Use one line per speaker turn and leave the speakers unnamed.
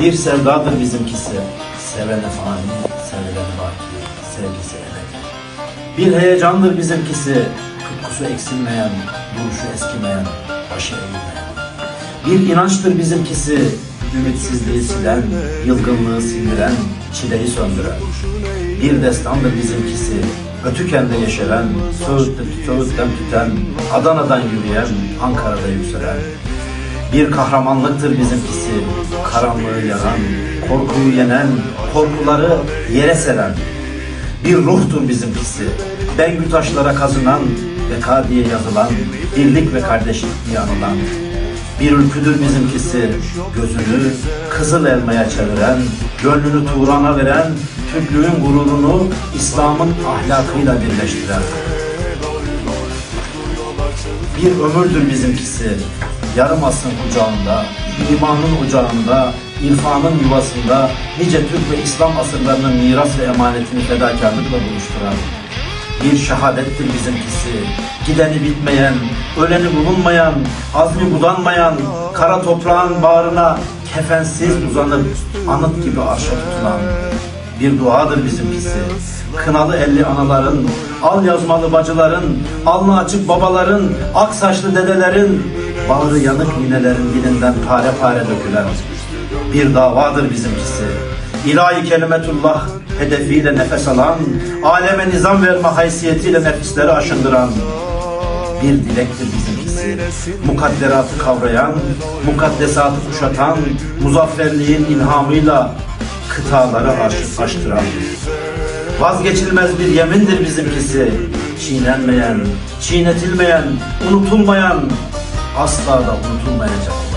Bir sevdadır bizimkisi, sevene fani, sevilene baki, sevgisi ebedi. Bir heyecandır bizimkisi, tutkusu eksilmeyen, duruşu eskimeyen, başı eğilmeyen. Bir inançtır bizimkisi, ümitsizliği silen, yılgınlığı sindiren, çileyi söndüren. Bir destandır bizimkisi, Ötüken'de yeşeren, Söğüt'te, Söğüt'ten tüten, Adana'dan yürüyen, Ankara'da yükselen. Bir kahramanlıktır bizimkisi, karanlığı yaran, korkuyu yenen, korkuları yere seren. Bir ruhtur bizimkisi, Bengü taşlara kazınan, veka diye yazılan, birlik ve kardeşlik diye anılan. Bir ülküdür bizimkisi, gözünü kızıl elmaya çeviren, gönlünü Turan'a veren, Türklüğün gururunu İslam'ın ahlakıyla birleştiren. Bir ömürdür bizimkisi, yarım asrın kucağında, imanın ocağında, irfanın yuvasında, nice Türk ve İslam asırlarının miras ve emanetini fedakarlıkla buluşturan, bir şehadettir bizimkisi, gideni bitmeyen, öleni bulunmayan, azmi budanmayan, kara toprağın bağrına kefensiz uzanıp anıt gibi arşa tutulan, bir duadır bizimkisi. Kınalı elli anaların, al yazmalı bacıların, alnı açık babaların, ak saçlı dedelerin, bağrı yanık ninelerin dilinden pare pare dökülen bir davadır bizimkisi. İlahi kelimetullah hedefiyle nefes alan, aleme nizam verme haysiyetiyle nefisleri aşındıran bir dilektir bizimkisi. Mukadderatı kavrayan, mukaddesatı kuşatan, muzafferliğin ilhamıyla kıtaları aş- aştıran. Vazgeçilmez bir yemindir bizimkisi. Çiğnenmeyen, çiğnetilmeyen, unutulmayan, asla da unutulmayacak.